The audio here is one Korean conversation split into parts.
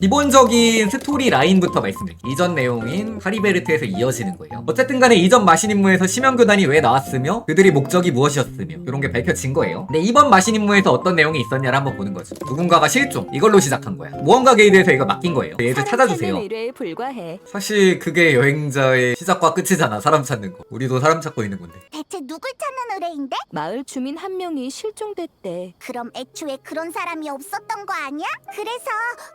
기본적인 스토리 라인부터 말씀드릴게요. 이전 내용인 하리베르트에서 이어지는 거예요. 어쨌든 간에 이전 마신 임무에서 심연교단이 왜 나왔으며 그들이 목적이 무엇이었으며 이런 게 밝혀진 거예요. 근데 이번 마신 임무에서 어떤 내용이 있었냐를 한번 보는 거죠. 누군가가 실종. 이걸로 시작한 거야. 모험가 게이드에서 이거 맡긴 거예요. 얘들 찾아주세요. 의뢰에 불과해. 사실 그게 여행자의 시작과 끝이잖아. 사람 찾는 거. 우리도 사람 찾고 있는 건데. 대체 누굴 찾는 의뢰인데? 마을 주민 한 명이 실종됐대. 그럼 애초에 그런 사람이 없었던 거 아니야? 그래서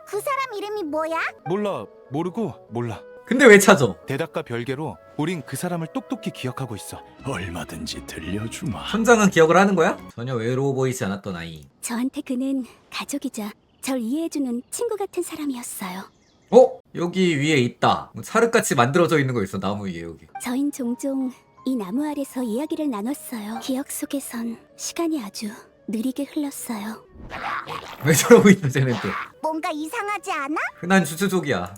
그 사람 이름이 뭐야? 몰라 모르고 몰라 근데 왜 찾아? 대답과 별개로 우린 그 사람을 똑똑히 기억하고 있어 얼마든지 들려주마. 현장은 기억을 하는 거야? 전혀 외로워 보이지 않았던 아이. 저한테 그는 가족이자 절 이해해주는 친구 같은 사람이었어요. 어? 여기 위에 있다. 뭐 찰흙같이 만들어져 있는 거 있어. 나무 위에 여기. 저흰 종종 이 나무 아래서 이야기를 나눴어요. 기억 속에선 시간이 아주 느리게 흘렀어요. 왜 저러고 있어 쟤는 또. 뭔가 이상하지 않아? 흔한 주주족이야.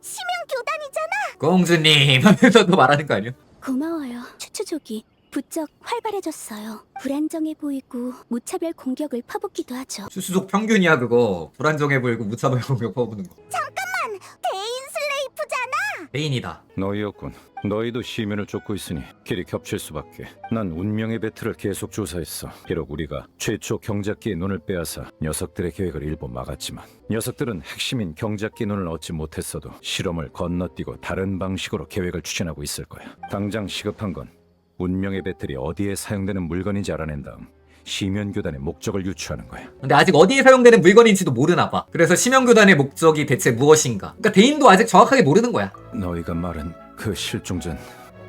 심연 교단이잖아. 공주님 하면서도 말하는 거 아니야? 고마워요. 추추족이 부쩍 활발해졌어요. 불안정해 보이고 무차별 공격을 퍼붓기도 하죠. 주주족 평균이야 그거. 불안정해 보이고 무차별 공격 퍼부는 거. 베인이다. 너희였군. 너희도 시민을 쫓고 있으니 길이 겹칠 수밖에. 난 운명의 배틀을 계속 조사했어. 비록 우리가 최초 경작기의 눈을 빼앗아 녀석들의 계획을 일부 막았지만 녀석들은 핵심인 경작기 눈을 얻지 못했어도 실험을 건너뛰고 다른 방식으로 계획을 추진하고 있을 거야. 당장 시급한 건 운명의 배틀이 어디에 사용되는 물건인지 알아낸 다음 시면교단의 목적을 유추하는 거야. 근데 아직 어디에 사용되는 물건인지도 모르나 봐. 그래서 심연교단의 목적이 대체 무엇인가? 그러니까 대인도 아직 정확하게 모르는 거야. 너희가 말한 그 실종자는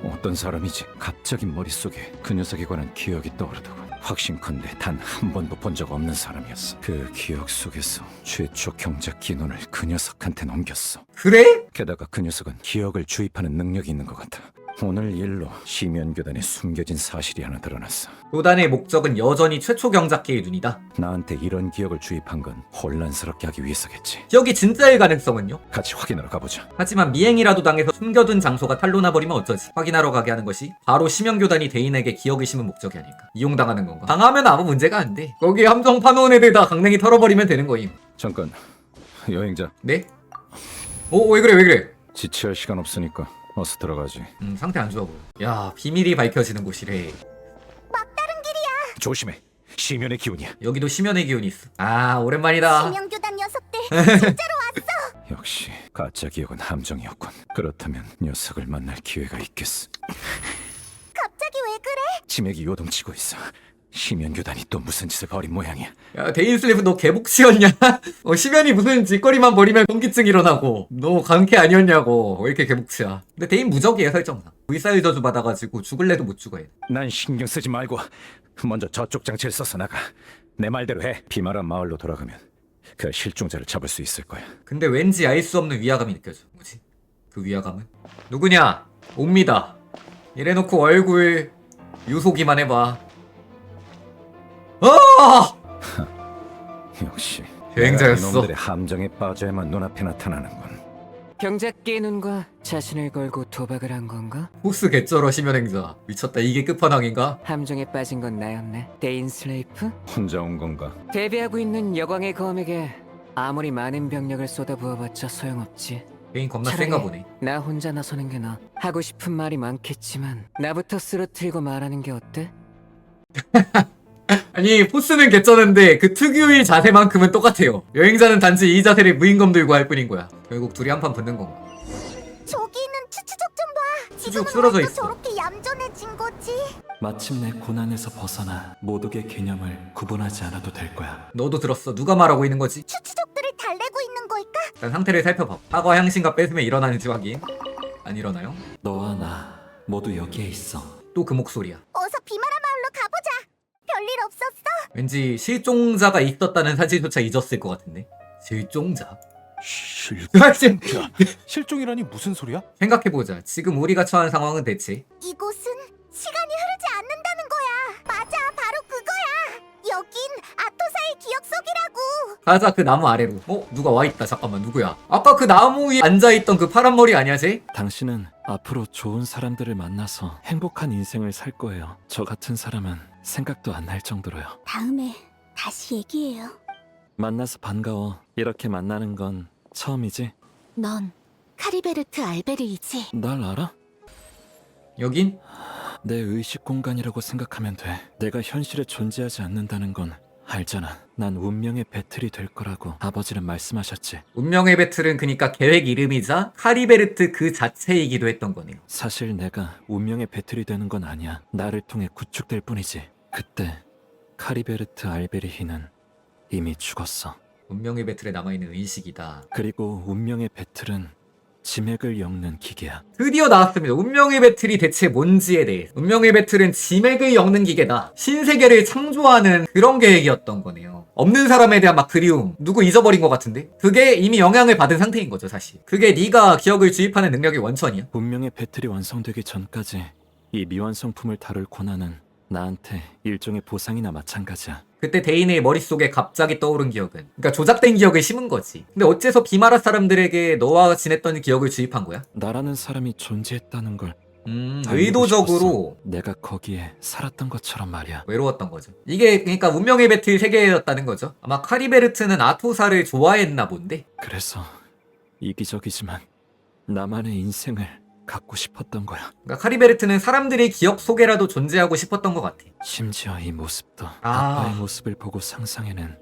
어떤 사람이지? 갑자기 머릿속에 그 녀석에 관한 기억이 떠오르더군. 확신컨대 단 한 번도 본 적 없는 사람이었어. 그 기억 속에서 최초 경작 기논을 그 녀석한테 넘겼어. 그래? 게다가 그 녀석은 기억을 주입하는 능력이 있는 것 같아. 오늘 일로 시면교단에 숨겨진 사실이 하나 드러났어. 교단의 목적은 여전히 최초 경작기의 눈이다. 나한테 이런 기억을 주입한 건 혼란스럽게 하기 위해서겠지. 기억이 진짜일 가능성은요? 같이 확인하러 가보자. 하지만 미행이라도 당해서 숨겨둔 장소가 탄로나 버리면 어쩌지? 확인하러 가게 하는 것이 바로 심연교단이 대인에게 기억을 심은 목적이 아닐까? 이용당하는 건가? 당하면 아무 문제가 안 돼. 거기 함정 파놓은 애들 다 강냉이 털어버리면 되는 거임. 잠깐, 여행자. 네? 오, 왜 그래, 왜 그래? 지체할 시간 없으니까 어서 들어가지. 음, 상태 안 좋아 보여. 야, 비밀이 밝혀지는 곳이래. 조심해. 시면의 기운이야. 여기도 심연의 기운이 있어. 아, 오랜만이다. 심연 교단 녀석들 역시 가짜 기억은 함정이었군. 그렇다면 녀석을 만날 기회가 있겠어. 갑자기 왜 그래? 치맥이 요동치고 있어. 시면 교단이 또 무슨 짓을 벌인 모양이야. 야, 데인 슬랩은 너 개복치였냐? 어, 심연이 무슨 짓거리만 벌이면 현기증 일어나고. 너 강캐 아니었냐고. 왜 이렇게 개복치야? 근데 데인 무적이야, 설정상. 불사의 저주 받아가지고 죽을래도 못 죽어, 얘. 난 신경 쓰지 말고 먼저 저쪽 장치를 써서 나가. 내 말대로 해. 비마란 마을로 돌아가면 그 실종자를 잡을 수 있을 거야. 근데 왠지 알 수 없는 위화감이 느껴져. 뭐지? 그 위화감은? 누구냐? 옵니다. 이래놓고 얼굴 유속이만 해봐. 아! 역시 여행자였어. 내가 이놈들의 함정에 빠져야만 눈앞에 나타나는군. 경작기의 눈과 자신을 걸고 도박을 한 건가? 호스 개쩔어 심연행자. 미쳤다. 이게 끝판왕인가? 함정에 빠진 건 나였네. 데인 슬레이프? 혼자 온 건가? 대비하고 있는 여광의 검에게 아무리 많은 병력을 쏟아부어봤자 소용없지. 베인 겁나 차라리 센가 보네. 나 혼자 나서는 게 나. 하고 싶은 말이 많겠지만 나부터 쓰러뜨리고 말하는 게 어때? 아니 포스는 개쩌는데 그 특유의 자세만큼은 똑같아요. 여행자는 단지 이 자세를 무인검 들고 할 뿐인 거야. 결국 둘이 한 판 붙는 건가? 저기 있는 추추족 좀 봐. 지금은 쓰러져 왜또 있어. 저렇게 얌전해진 거지? 마침내 고난에서 벗어나 모독의 개념을 구분하지 않아도 될 거야. 너도 들었어. 누가 말하고 있는 거지? 추추족들을 달래고 있는 걸까? 일단 상태를 살펴봐. 사과 향신과 뺏으면 일어나는지 확인. 안 일어나요? 너와 나 모두 여기에 있어. 또 그 목소리야. 왠지 실종자가 있었다는 사실조차 잊었을 것 같은데. 실종자? 실... 사실 자, 실종이라니 무슨 소리야? 생각해보자. 지금 우리가 처한 상황은 대체 이곳은 시간이 흐르지 않는다는 거야. 맞아, 바로 그거야. 여긴 아토사의 기억 속이라고. 가자 그 나무 아래로. 어? 누가 와있다. 잠깐만 누구야? 아까 그 나무 위에 앉아있던 그 파란 머리 아니야 쟤? 당신은 앞으로 좋은 사람들을 만나서 행복한 인생을 살 거예요. 저 같은 사람은 생각도 안 날 정도로요. 다음에 다시 얘기해요. 만나서 반가워. 이렇게 만나는 건 처음이지? 넌 카리베르트 알베르이지? 날 알아? 여긴? 내 의식 공간이라고 생각하면 돼. 내가 현실에 존재하지 않는다는 건 알잖아. 난 운명의 배틀이 될 거라고 아버지는 말씀하셨지. 운명의 배틀은 그니까 계획 이름이자 카리베르트 그 자체이기도 했던 거네요. 사실 내가 운명의 배틀이 되는 건 아니야. 나를 통해 구축될 뿐이지. 그때 카리베르트 알베리히는 이미 죽었어. 운명의 배틀에 남아있는 의식이다. 그리고 운명의 배틀은 지맥을 엮는 기계야. 드디어 나왔습니다. 운명의 배틀이 대체 뭔지에 대해. 운명의 배틀은 지맥을 엮는 기계다. 신세계를 창조하는 그런 계획이었던 거네요. 없는 사람에 대한 막 그리움, 누구 잊어버린 것 같은데? 그게 이미 영향을 받은 상태인 거죠, 사실. 그게 네가 기억을 주입하는 능력의 원천이야. 운명의 배틀이 완성되기 전까지 이 미완성품을 다룰 권한은 나한테 일종의 보상이나 마찬가지야. 그때 데인의 머릿속에 갑자기 떠오른 기억은 그러니까 조작된 기억을 심은 거지. 근데 어째서 비마라 사람들에게 너와 지냈던 기억을 주입한 거야? 나라는 사람이 존재했다는 걸 음, 알고 의도적으로 싶었어. 내가 거기에 살았던 것처럼 말이야. 외로웠던 거죠. 이게 그러니까 운명의 배틀 세계였다는 거죠. 아마 카리베르트는 아토사를 좋아했나 본데. 그래서 이기적이지만 나만의 인생을 갖고 싶었던 거야. 그러니까 카리베르트는 사람들의 기억 속에라도 존재하고 싶었던 것 같아. 심지어 이 모습도 아. 아빠의 모습을 보고 상상해낸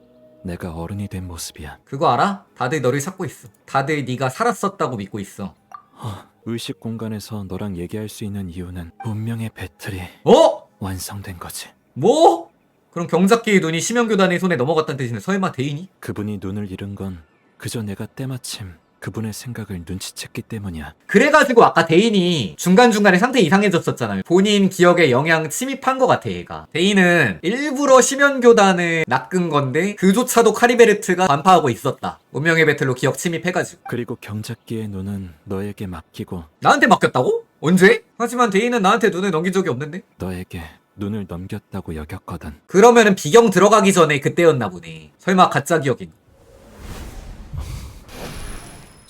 내가 어른이 된 모습이야. 그거 알아? 다들 너를 찾고 있어. 다들 네가 살았었다고 믿고 있어. 어, 의식 공간에서 너랑 얘기할 수 있는 이유는 운명의 배틀이 어? 완성된 거지. 뭐? 그럼 경작기의 눈이 심연교단의 손에 넘어갔다는 뜻이네. 설마 대인이? 그분이 눈을 잃은 건 그저 내가 때마침 그분의 생각을 눈치챘기 때문이야. 그래가지고 아까 대인이 중간중간에 상태 이상해졌었잖아요. 본인 기억에 영향 침입한 것 같아, 얘가. 대인은 일부러 심연교단을 낚은 건데, 그조차도 카리베르트가 반파하고 있었다. 운명의 배틀로 기억 침입해가지고. 그리고 경작기의 눈은 너에게 맡기고 나한테 맡겼다고? 언제? 하지만 대인은 나한테 눈을 넘긴 적이 없는데? 너에게 눈을 넘겼다고 여겼거든. 그러면은 비경 들어가기 전에 그때였나 보네. 설마 가짜 기억인.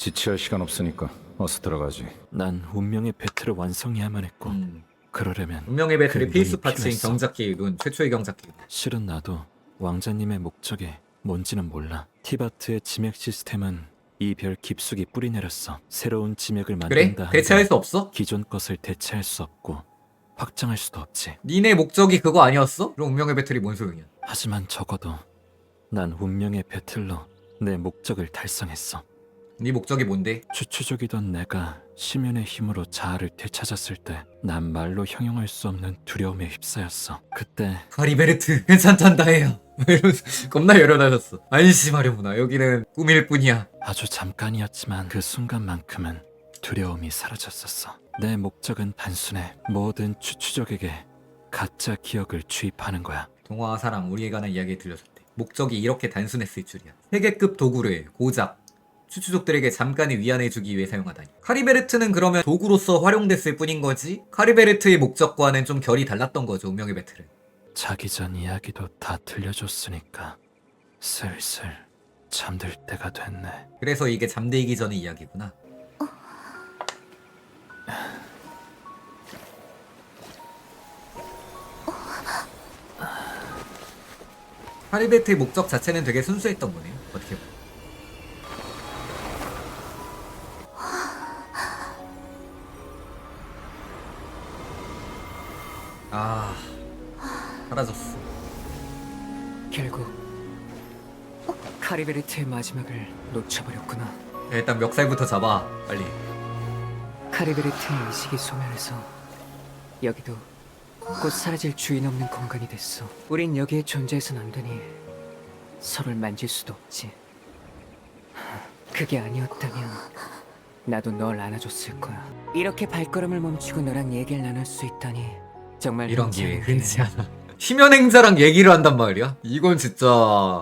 지체할 시간 없으니까 어서 들어가지. 난 운명의 배틀을 완성해야만 했고 음. 그러려면 운명의 배틀의 그 필수 눈이 파츠인 필요했어. 경작기의 눈, 최초의 경작기. 실은 나도 왕자님의 목적이 뭔지는 몰라. 티바트의 지맥 시스템은 이 별 깊숙이 뿌리 내렸어. 새로운 지맥을 그래? 만든다. 대체할 한들 수 없어? 기존 것을 대체할 수 없고 확장할 수도 없지. 니네 목적이 그거 아니었어? 그럼 운명의 배틀이 뭔 소용이야? 하지만 적어도 난 운명의 배틀로 내 목적을 달성했어. 네 목적이 뭔데? 추추족이던 내가 심연의 힘으로 자아를 되찾았을 때 난 말로 형용할 수 없는 두려움에 휩싸였어. 그때 카리베르트 괜찮단다 해요. 이러면서 겁나 열어나셨어. 안심 하려구나. 여기는 꿈일 뿐이야. 아주 잠깐이었지만 그 순간만큼은 두려움이 사라졌었어. 내 목적은 단순해. 모든 추추족에게 가짜 기억을 주입하는 거야. 동화와 사랑 우리에 관한 이야기 들려줬대. 목적이 이렇게 단순했을 줄이야. 세계급 도구를 고작 추추족들에게 잠깐의 위안을 주기 위해 사용하다니. 카리베르트는 그러면 도구로서 활용됐을 뿐인 거지? 카리베르트의 목적과는 좀 결이 달랐던 거죠. 운명의 배틀은. 자기 전 이야기도 다 들려줬으니까 슬슬 잠들 때가 됐네. 그래서 이게 잠들기 전의 이야기구나. 카리베트의 목적 자체는 되게 순수했던 거네요. 어떻게 보면. 사라졌어. 결국 카리베르트의 마지막을 놓쳐버렸구나. 야, 일단 멱살부터 잡아, 빨리. 카리베르트의 의식이 소멸해서 여기도 곧 사라질 주인 없는 공간이 됐어. 우린 여기에 존재해선 안 되니 서로를 만질 수도 없지. 그게 아니었다면 나도 널 안아줬을 거야. 이렇게 발걸음을 멈추고 너랑 얘기를 나눌 수 있다니 정말 이런 기회 흔치. 않아. 심연 행자랑 얘기를 한단 말이야? 이건 진짜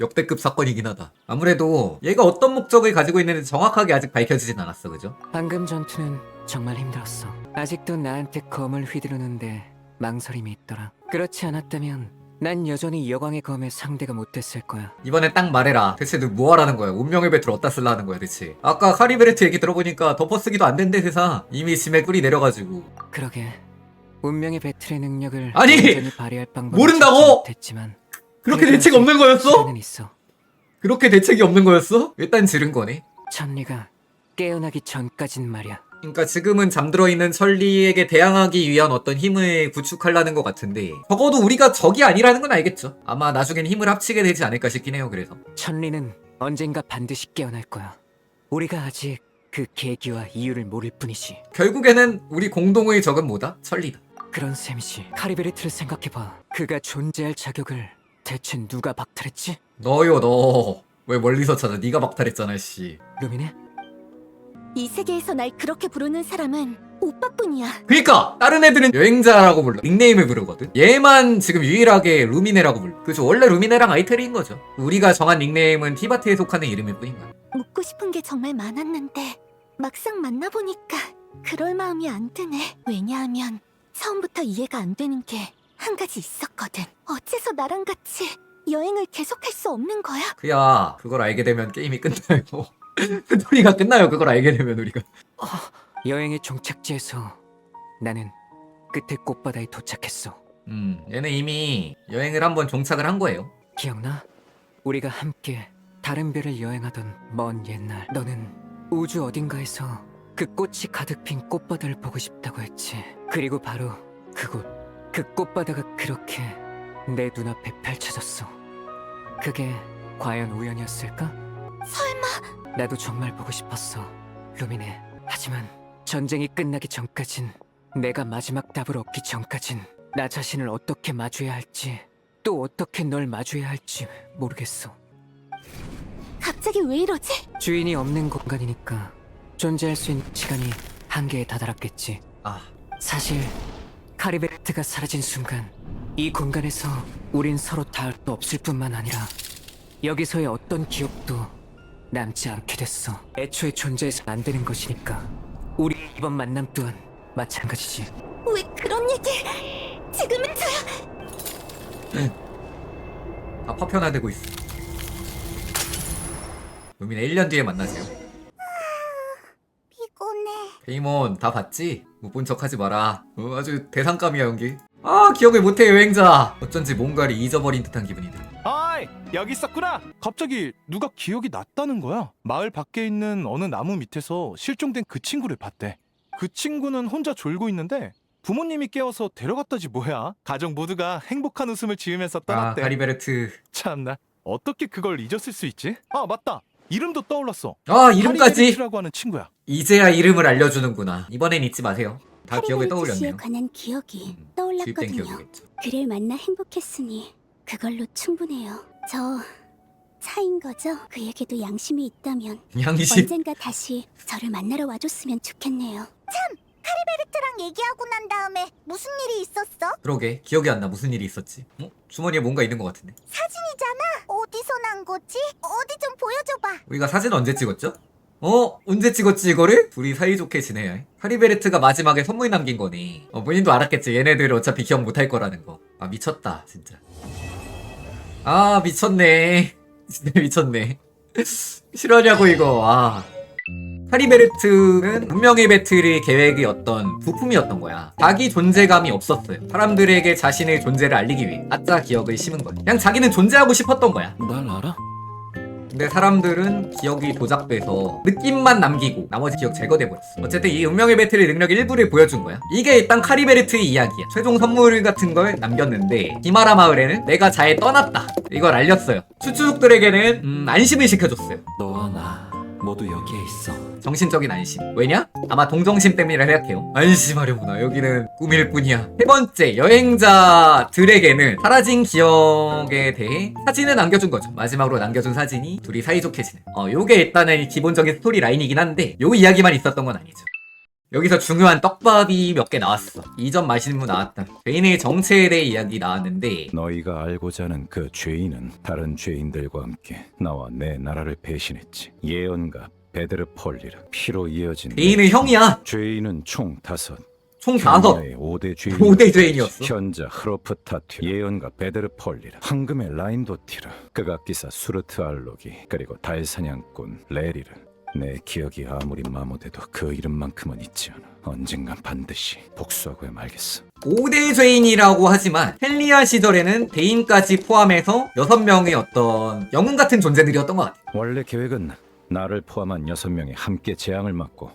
역대급 사건이긴 하다. 아무래도 얘가 어떤 목적을 가지고 있는지 정확하게 아직 밝혀지진 않았어, 그죠? 방금 전투는 정말 힘들었어. 아직도 나한테 검을 휘두르는데 망설임이 있더라. 그렇지 않았다면 난 여전히 여광의 검의 상대가 못 됐을 거야. 이번에 딱 말해라. 대체 너 뭐 하라는 거야? 운명의 배틀 어디다 쓰려 하는 거야, 대체? 아까 카리베르트 얘기 들어보니까 덮어쓰기도 안 된대, 세상. 이미 짐에 꿀이 내려가지고. 그러게 운명의 배틀의 능력을 아니! 완전히 발휘할 방법을 모른다고! 찾지 못했지만 그렇게 그래도 대책 없는 거였어? 시간은 있어. 그렇게 대책이 없는 거였어? 일단 지른 거네. 천리가 깨어나기 전까진 말이야. 그러니까 지금은 잠들어 있는 천리에게 대항하기 위한 어떤 힘을 구축하려는 것 같은데 적어도 우리가 적이 아니라는 건 알겠죠. 아마 나중엔 힘을 합치게 되지 않을까 싶긴 해요. 그래서 천리는 언젠가 반드시 깨어날 거야. 우리가 아직 그 계기와 이유를 모를 뿐이지. 결국에는 우리 공동의 적은 뭐다? 천리다. 그런 셈이지. 카리베리트를 생각해봐. 그가 존재할 자격을 대체 누가 박탈했지? 너요 너. 왜 멀리서 찾아? 네가 박탈했잖아 씨. 루미네? 이 세계에서 날 그렇게 부르는 사람은 오빠뿐이야. 그니까 다른 애들은 여행자라고 불러 닉네임을 부르거든 얘만 지금 유일하게 루미네라고 불러 그죠 원래 루미네랑 아이테리인 거죠 우리가 정한 닉네임은 티바트에 속하는 이름일 뿐인 거야 묻고 싶은 게 정말 많았는데 막상 만나보니까 그럴 마음이 안 드네. 왜냐하면 처음부터 이해가 안 되는 게 한 가지 있었거든. 어째서 나랑 같이 여행을 계속할 수 없는 거야? 그야 그걸 알게 되면 게임이 끝나요 스토리가 끝나요 그걸 알게 되면 우리가 여행의 종착지에서 나는 끝에 꽃바다에 도착했어. 음 얘는 이미 여행을 한번 종착을 한 거예요 기억나? 우리가 함께 다른 별을 여행하던 먼 옛날 너는 우주 어딘가에서 그 꽃이 가득 핀 꽃바다를 보고 싶다고 했지. 그리고 바로 그곳 그 꽃바다가 그렇게 내 눈앞에 펼쳐졌어. 그게 과연 우연이었을까? 설마. 나도 정말 보고 싶었어 루미네. 하지만 전쟁이 끝나기 전까진 내가 마지막 답을 얻기 전까진 나 자신을 어떻게 마주해야 할지 또 어떻게 널 마주해야 할지 모르겠어. 갑자기 왜 이러지? 주인이 없는 공간이니까 존재할 수 있는 시간이 한계에 다다랐겠지 아 사실 카리베르트가 사라진 순간 이 공간에서 우린 서로 닿을 수 없을 뿐만 아니라 여기서의 어떤 기억도 남지 않게 됐어. 애초에 존재해서 안 되는 것이니까 우리의 이번 만남 또한 마찬가지지. 왜 그런 얘기? 지금은서야 다 파편화되고 있어 루미네 1년 뒤에 만나세요. 페이몬 다 봤지? 못 본 척 하지 마라 어, 아주 대상감이야 연기 아 기억을 못해 여행자 어쩐지 뭔가를 잊어버린 듯한 기분이 들어 아이 여기 있었구나. 갑자기 누가 기억이 났다는 거야. 마을 밖에 있는 어느 나무 밑에서 실종된 그 친구를 봤대. 그 친구는 혼자 졸고 있는데 부모님이 깨워서 데려갔다지 뭐야. 가족 모두가 행복한 웃음을 지으면서 아 떠났대. 카리베르트 참나 어떻게 그걸 잊었을 수 있지? 아 맞다. 이름도 떠올랐어. 아 이름까지 라고 하는 친구야. 이제야 이름을 알려주는구나 이번엔 잊지 마세요 다 씨에 떠올렸네요 관한 기억이 음, 주입된 떠올랐거든요. 기억이겠죠 그를 만나 행복했으니 그걸로 충분해요. 저 차인 거죠? 그에게도 양심이 있다면 양심 언젠가 다시 저를 만나러 와줬으면 좋겠네요. 베르트랑 얘기하고 난 다음에 무슨 일이 있었어? 그러게 기억이 안 나 무슨 일이 있었지 어? 주머니에 뭔가 있는 것 같은데 사진이잖 아. 난 거지? 어디 좀 보여줘봐. 우리가 사진 언제 찍었죠? 어? 언제 찍었지 이거를? 둘이 사이좋게 지내야 해 카리베르트가 마지막에 선물 남긴 거네 어, 본인도 알았겠지 얘네들 어차피 기억 못할 거라는 거 아 미쳤다 진짜 아 미쳤네 진짜 미쳤네 실화냐고 이거 아 카리베르트는 운명의 배틀의 계획이 어떤 부품이었던 거야. 자기 존재감이 없었어요. 사람들에게 자신의 존재를 알리기 위해 아짜 기억을 심은 거야. 그냥 자기는 존재하고 싶었던 거야. 날 알아? 근데 사람들은 기억이 도작돼서 느낌만 남기고 나머지 기억 제거돼버렸어. 어쨌든 이 운명의 배틀의 능력 일부를 보여준 거야. 이게 일단 카리베르트의 이야기야. 최종 선물 같은 걸 남겼는데 히마라 마을에는 내가 잘 떠났다. 이걸 알렸어요. 추추족들에게는 음, 안심을 시켜줬어요. 너와 나 모두 여기에 있어. 정신적인 안심. 왜냐? 아마 동정심 때문이라 생각해요. 안심하려구나. 여기는 꿈일 뿐이야. 세 번째, 여행자들에게는 사라진 기억에 대해 사진을 남겨준 거죠. 마지막으로 남겨준 사진이 둘이 사이좋게 지내. 어, 요게 일단은 기본적인 스토리 라인이긴 한데, 요 이야기만 있었던 건 아니죠. 여기서 중요한 떡밥이 몇 개 나왔어. 이전 맛있는 분 나왔다. 죄인의 정체에 대해 이야기 나왔는데, 너희가 알고자 하는 그 죄인은 다른 죄인들과 함께 나와 내 나라를 배신했지. 예언가 베드르 폴리르 피로 이어진 죄인의 형이야. 죄인은 총 다섯. 총 다섯. 의 5대 죄인. 5대 죄인이었어. 현자 흐로프타튜, 예언가 베드르 폴리르, 황금의 라인도티르, 극악기사 수르트 알로기, 그리고 달사냥꾼 레리르. 내 기억이 아무리 마모돼도 그 이름만큼은 잊지 않아. 언젠간 반드시 복수하고야 말겠어. 5대 죄인이라고 하지만 헬리아 시절에는 대인까지 포함해서 6명의 어떤 영웅 같은 존재들이었던 것 같아요. 원래 계획은 나를 포함한 여섯 명이 함께 재앙을 맞고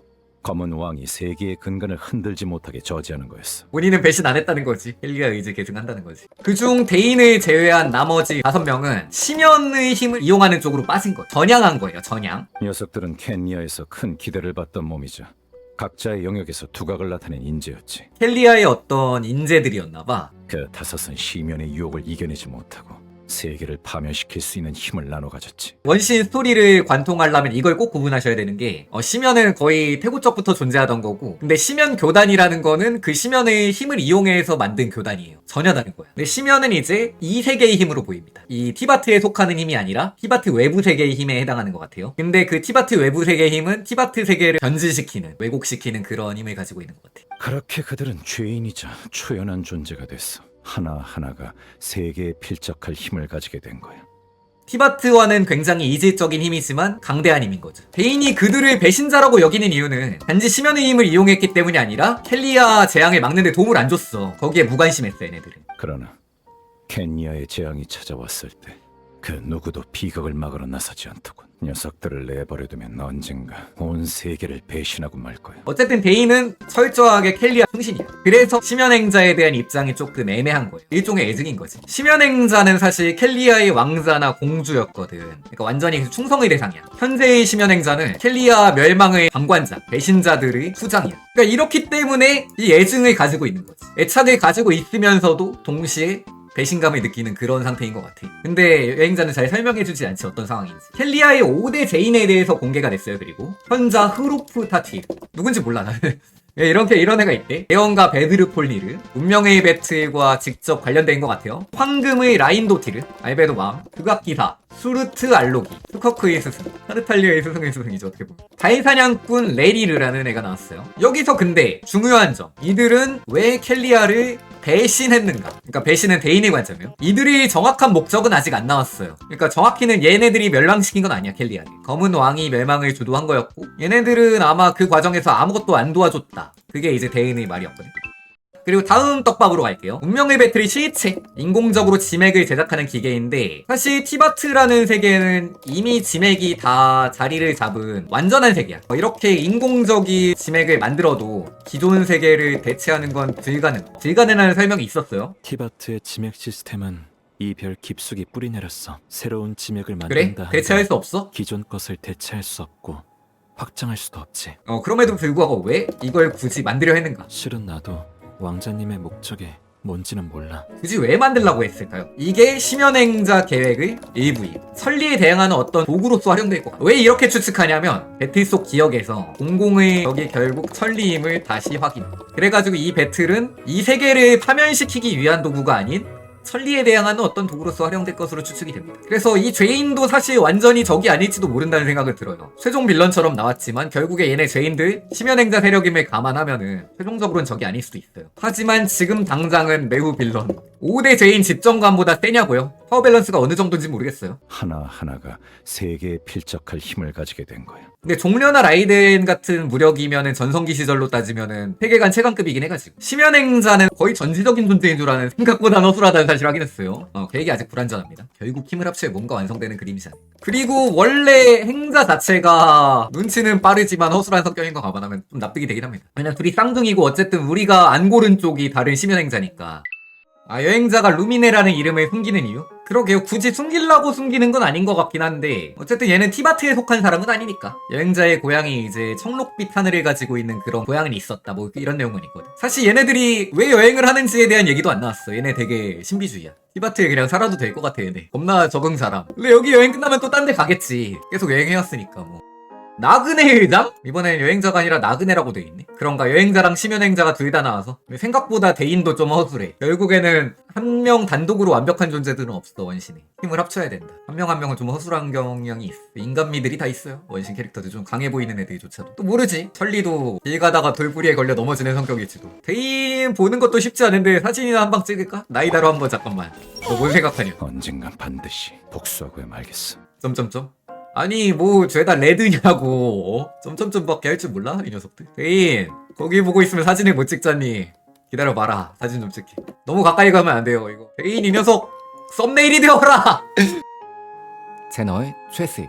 검은 왕이 세계의 근간을 흔들지 못하게 저지하는 거였어. 본인은 배신 안 했다는 거지. 헬리아 의지 계승한다는 거지. 그중 대인을 제외한 나머지 5명은 심연의 힘을 이용하는 쪽으로 빠진 거예요. 전향한 거예요. 전향. 녀석들은 켄니아에서 큰 기대를 받던 몸이자 각자의 영역에서 두각을 나타낸 인재였지. 헬리아의 어떤 인재들이었나 봐. 그 다섯은 시면의 유혹을 이겨내지 못하고 세계를 파멸시킬 수 있는 힘을 나눠 가졌지. 원신 스토리를 관통하려면 이걸 꼭 구분하셔야 되는 게 어, 심연은 거의 태고 적부터 존재하던 거고 근데 심연 교단이라는 거는 그 심연의 힘을 이용해서 만든 교단이에요. 전혀 다른 거야. 근데 심연은 이제 이 세계의 힘으로 보입니다. 이 티바트에 속하는 힘이 아니라 티바트 외부 세계의 힘에 해당하는 것 같아요. 근데 그 티바트 외부 세계의 힘은 티바트 세계를 변질시키는 왜곡시키는 그런 힘을 가지고 있는 것 같아요. 그렇게 그들은 죄인이자 초연한 존재가 됐어. 하나하나가 세계에 필적할 힘을 가지게 된 거야. 티바트와는 굉장히 이질적인 힘이지만 강대한 힘인 거죠. 대인이 그들을 배신자라고 여기는 이유는 단지 심연의 힘을 이용했기 때문이 아니라 켈리아 재앙을 막는데 도움을 안 줬어. 거기에 무관심했어 얘네들은. 그러나 켄니아의 재앙이 찾아왔을 때 그 누구도 비극을 막으러 나서지 않더군. 녀석들을 내버려두면 언젠가 온 세계를 배신하고 말 거야. 어쨌든 대인은 철저하게 켈리아 충신이야. 그래서 심연행자에 대한 입장이 조금 애매한 거예요. 일종의 애증인 거지. 심연행자는 사실 켈리아의 왕자나 공주였거든. 그러니까 완전히 충성의 대상이야. 현재의 심연행자는 켈리아 멸망의 방관자, 배신자들의 수장이야. 그러니까 이렇기 때문에 이 애증을 가지고 있는 거지. 애착을 가지고 있으면서도 동시에 배신감을 느끼는 그런 상태인 것 같아. 근데 여행자는 잘 설명해주지 않지 어떤 상황인지. 켈리아의 5대 제인에 대해서 공개가 됐어요. 그리고 현자 흐로프 타티 누군지 몰라 나는. 예, 이렇게 이런 애가 있대. 에언과 베드르 폴리르, 운명의 배틀과 직접 관련된 것 같아요. 황금의 라인도티르, 알베도 왕, 극악기사, 수르트 알로기, 스커크의 스승, 타르탈리아의 스승의 스승이죠 어떻게 보면. 달사냥꾼 레리르라는 애가 나왔어요. 여기서 근데 중요한 점, 이들은 왜 켈리아를 배신했는가? 그러니까 배신은 대인의 관점이요. 이들이 정확한 목적은 아직 안 나왔어요. 그러니까 정확히는 얘네들이 멸망시킨 건 아니야 켈리아를. 검은 왕이 멸망을 주도한 거였고 얘네들은 아마 그 과정에서 아무것도 안 도와줬다. 그게 이제 대인의 말이었거든. 그리고 다음 떡밥으로 갈게요. 운명의 배틀이 실체. 인공적으로 지맥을 제작하는 기계인데, 사실 티바트라는 세계는 이미 지맥이 다 자리를 잡은 완전한 세계야. 어, 이렇게 인공적인 지맥을 만들어도 기존 세계를 대체하는 건 불가능. 불가능한 설명이 있었어요. 티바트의 지맥 시스템은 이별 깊숙이 뿌리 내렸어. 새로운 지맥을 그래? 만든다. 대체할 수 없어? 기존 것을 대체할 수 없고 확장할 수도 없지. 어, 그럼에도 불구하고 왜 이걸 굳이 만들려 했는가? 실은 나도 왕자님의 목적이 뭔지는 몰라. 굳이 왜 만들라고 했을까요? 이게 심연행자 계획의 일부예요. 천리에 대응하는 어떤 도구로서 같아요. 왜 이렇게 추측하냐면 배틀 속 기억에서 공공의 적이 결국 천리임을 다시 확인. 그래가지고 이 배틀은 이 세계를 파멸시키기 위한 도구가 아닌 천리에 대항하는 어떤 도구로서 활용될 것으로 추측이 됩니다. 그래서 이 죄인도 사실 완전히 적이 아닐지도 모른다는 생각을 들어요. 최종 빌런처럼 나왔지만 결국에 얘네 죄인들 심연행자 세력임을 감안하면은 최종적으로는 적이 아닐 수도 있어요. 하지만 지금 당장은 매우 빌런. 5대 죄인 집정관보다 세냐고요? 파워 밸런스가 어느 정도인지 모르겠어요. 하나하나가 세계에 필적할 힘을 가지게 된 거야. 근데 종려나 라이덴 같은 무력이면은 전성기 시절로 따지면은 세계관 최강급이긴 해가지고 심연행자는 거의 전지적인 존재인 줄 아는 생각보다 허술하다는 사실 확인했어요. 어, 계획이 아직 불안전합니다. 결국 힘을 합치면 뭔가 완성되는 그림이지 않을까. 그리고 원래 행자 자체가 눈치는 빠르지만 허술한 성격인 거 감안하면 좀 납득이 되긴 합니다. 왜냐면 둘이 쌍둥이고 어쨌든 우리가 안 고른 쪽이 다른 심연행자니까. 아 여행자가 루미네라는 이름을 숨기는 이유? 그러게요. 굳이 숨기려고 숨기는 건 아닌 것 같긴 한데 어쨌든 얘는 티바트에 속한 사람은 아니니까. 여행자의 고향이 이제 청록빛 하늘을 가지고 있는 그런 고향은 있었다. 뭐 이런 내용은 있거든. 사실 얘네들이 왜 여행을 하는지에 대한 얘기도 안 나왔어. 얘네 되게 신비주의야. 티바트에 그냥 살아도 될 것 같아 얘네. 겁나 적응 사람. 근데 여기 여행 끝나면 또 딴 데 가겠지. 계속 여행해왔으니까 뭐 나그네 회장? 이번엔 여행자가 아니라 나그네라고 돼 있네. 그런가 여행자랑 심연행자가 둘 다 나와서 생각보다 대인도 좀 허술해. 결국에는 한 명 단독으로 완벽한 존재들은 없어 원신이. 힘을 합쳐야 된다. 한 명 한 명은 좀 허술한 경향이 있어. 인간미들이 다 있어요. 원신 캐릭터들 좀 강해 보이는 애들이조차도. 또 모르지. 천리도 길 가다가 돌부리에 걸려 넘어지는 성격일지도. 대인 보는 것도 쉽지 않은데 사진이나 한 방 찍을까? 나이다로 한번 잠깐만. 너 뭔 생각하냐? 언젠간 반드시 복수하고야 말겠어. 점점점. 아니 뭐 죄다 레드냐고. 어? 점점점밖에 할 줄 몰라? 이 녀석들. 대인 거기 보고 있으면 사진을 못 찍잖니. 기다려봐라. 사진 좀 찍게. 너무 가까이 가면 안 돼요 이거. 대인 이 녀석. 썸네일이 되어라! 채널 최스